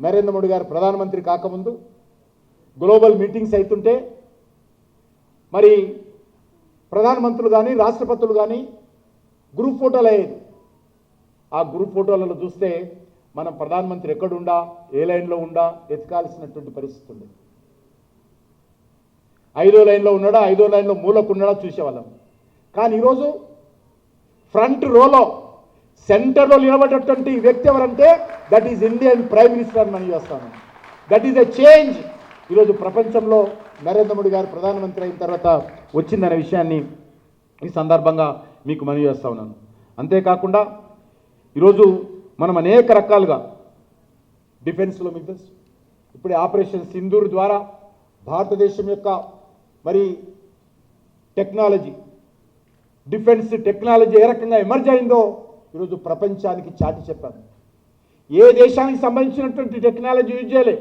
నరేంద్ర మోడీ గారు ప్రధానమంత్రి కాకముందు గ్లోబల్ మీటింగ్స్ అవుతుంటే మరి ప్రధానమంత్రులు కానీ రాష్ట్రపతులు కానీ గ్రూప్ ఫోటోలు అయ్యేది. ఆ గ్రూప్ ఫోటోలలో చూస్తే మనం ప్రధానమంత్రి ఎక్కడుండా ఏ లైన్లో ఉండా ఎతకాల్సినటువంటి పరిస్థితి ఉంది ఐదో లైన్లో ఉన్నాడా ఐదో లైన్లో మూలకు ఉన్నాడా చూసేవాళ్ళం. కానీ ఈరోజు ఫ్రంట్ రోలో సెంటర్లో నిలబడేటువంటి వ్యక్తి ఎవరంటే that is Indian prime minister అని మనం చేస్తాను దట్ ఈజ్ ఎ చేంజ్ ఈరోజు ప్రపంచంలో నరేంద్ర మోడీ గారు ప్రధానమంత్రి అయిన తర్వాత వచ్చిందనే విషయాన్ని ఈ సందర్భంగా మీకు మనవి చేస్తా ఉన్నాను. అంతేకాకుండా ఈరోజు మనం అనేక రకాలుగా డిఫెన్స్లో మీకు తెలుసు. ఇప్పుడే ఆపరేషన్ సింధూర్ ద్వారా భారతదేశం యొక్క మరి టెక్నాలజీ డిఫెన్స్ టెక్నాలజీ ఏ రకంగా ఎమర్జ్ అయిందో ఈరోజు ప్రపంచానికి చాటి చెప్పాను ఏ దేశానికి సంబంధించినటువంటి టెక్నాలజీ యూజ్ చేయలే?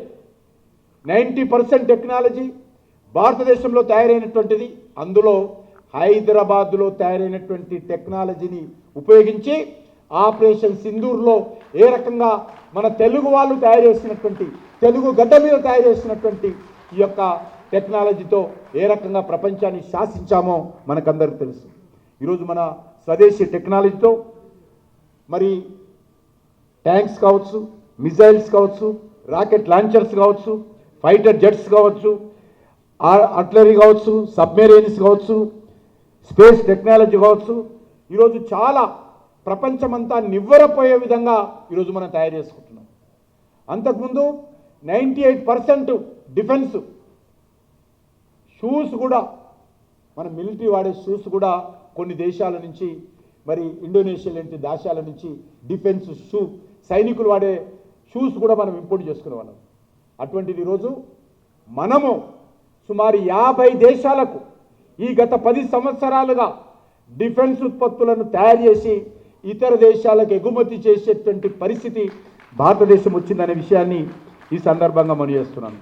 నైంటీ పర్సెంట్ టెక్నాలజీ భారతదేశంలో తయారైనటువంటిది. అందులో హైదరాబాద్లో తయారైనటువంటి టెక్నాలజీని ఉపయోగించి ఆపరేషన్ సింధూర్లో ఏ రకంగా మన తెలుగు వాళ్ళు తయారు చేసినటువంటి తెలుగు గడ్డ మీద తయారు చేసినటువంటి ఈ యొక్క టెక్నాలజీతో ఏ రకంగా ప్రపంచాన్ని శాసించామో మనకందరికీ తెలుసు. ఈరోజు మన స్వదేశీ టెక్నాలజీతో మరి ట్యాంక్స్ కావచ్చు మిజైల్స్ కావచ్చు రాకెట్ లాంచర్స్ కావచ్చు ఫైటర్ జెట్స్ కావచ్చు అట్లరీ కావచ్చు సబ్మెరీన్స్ కావచ్చు స్పేస్ టెక్నాలజీ కావచ్చు. ఈరోజు చాలా ప్రపంచమంతా నివ్వరపోయే విధంగా ఈరోజు మనం తయారు చేసుకుంటున్నాం. అంతకుముందు ninety eight percent defence shoes కూడా మన మిలిటరీ వాడే షూస్ కూడా కొన్ని దేశాల నుంచి మరి ఇండోనేషియా లాంటి దేశాల నుంచి డిఫెన్స్ షూ సైనికులు వాడే షూస్ కూడా మనం ఇంపోర్ట్ చేసుకునే వాళ్ళం. అటువంటిది ఈరోజు మనము సుమారు యాభై దేశాలకు ఈ గత పది సంవత్సరాలుగా డిఫెన్స్ ఉత్పత్తులను తయారు చేసి ఇతర దేశాలకు ఎగుమతి చేసేటువంటి పరిస్థితి భారతదేశం వచ్చిందనే విషయాన్ని ఈ సందర్భంగా మనం చేస్తున్నాను